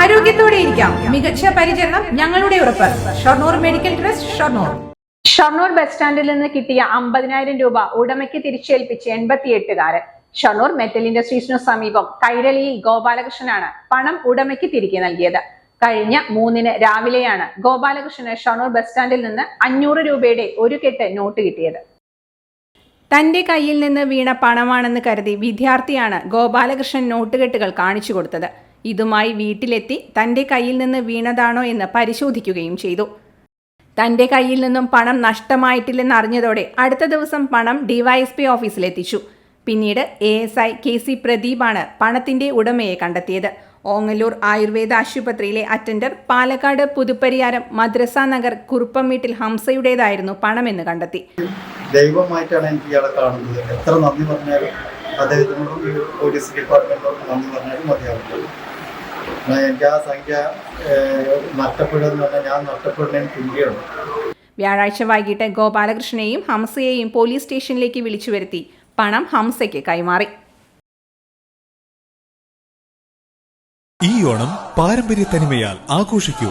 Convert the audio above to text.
ആരോഗ്യത്തോടെ ഇരിക്കാം. മികച്ച പരിചരണം ഞങ്ങളുടെ ഉറപ്പ്. Shoranur medical trust Shoranur. Shoranur bus സ്റ്റാൻഡിൽ നിന്ന് കിട്ടിയ അമ്പതിനായിരം രൂപ ഉടമയ്ക്ക് തിരിച്ചേൽപ്പിച്ച് എൺപത്തിയെട്ടുകാരൻ. ഷൊർണൂർ മെറ്റൽ ഇൻഡസ്ട്രീസിനു സമീപം കൈരളിയിൽ ഗോപാലകൃഷ്ണനാണ് പണം ഉടമയ്ക്ക് തിരികെ നൽകിയത്. കഴിഞ്ഞ മൂന്നിന് രാവിലെയാണ് ഗോപാലകൃഷ്ണന് ഷൊർണൂർ ബസ് സ്റ്റാൻഡിൽ നിന്ന് അഞ്ഞൂറ് രൂപയുടെ ഒരു കെട്ട് നോട്ട് കിട്ടിയത്. തന്റെ കയ്യിൽ നിന്ന് വീണ പണമാണെന്ന് കരുതി വിദ്യാർത്ഥിയാണ് ഗോപാലകൃഷ്ണൻ നോട്ടുകെട്ടുകൾ കാണിച്ചു കൊടുത്തത്. ഇതുമായി വീട്ടിലെത്തി തന്റെ കയ്യിൽ നിന്ന് വീണതാണോ എന്ന് പരിശോധിക്കുകയും ചെയ്തു. തന്റെ കയ്യിൽ നിന്നും പണം നഷ്ടമായിട്ടില്ലെന്ന് അറിഞ്ഞതോടെ അടുത്ത ദിവസം പണം ഡിവൈഎസ്പി ഓഫീസിലെത്തിച്ചു. പിന്നീട് A S I K C പ്രദീപാണ് പണത്തിന്റെ ഉടമയെ കണ്ടെത്തിയത്. ഓങ്ങല്ലൂർ ആയുർവേദ ആശുപത്രിയിലെ അറ്റൻഡർ പാലക്കാട് പുതുപ്പരിയാരം മദ്രസ നഗർ കുറുപ്പം വീട്ടിൽ ഹംസയുടേതായിരുന്നു പണമെന്ന് കണ്ടെത്തി. ദൈവമായിട്ടാണ് എനിക്ക് ഇയാളെ കാണുന്നത്. എത്ര നന്ദി പറഞ്ഞാലും അദ്ദേഹത്തിനോടും പോലീസ് ഡിപ്പാർട്ട്മെന്റിനോടും നന്ദി എന്നാൽ എനിക്ക് ആ സംഖ്യ ഏഹ്, നഷ്ടപ്പെടുമെന്ന് ഞാൻ നഷ്ടപ്പെടുന്നതിന് തുല്യമാണ് വ്യാഴാഴ്ച വൈകിട്ട് ഗോപാലകൃഷ്ണനെയും ഹംസയെയും പോലീസ് സ്റ്റേഷനിലേക്ക് വിളിച്ചു വരുത്തി പണം ഹംസയ്ക്ക് കൈമാറി. ഈ ഓണം പാരമ്പര്യ തനിമയാൽ ആഘോഷിക്കൂ.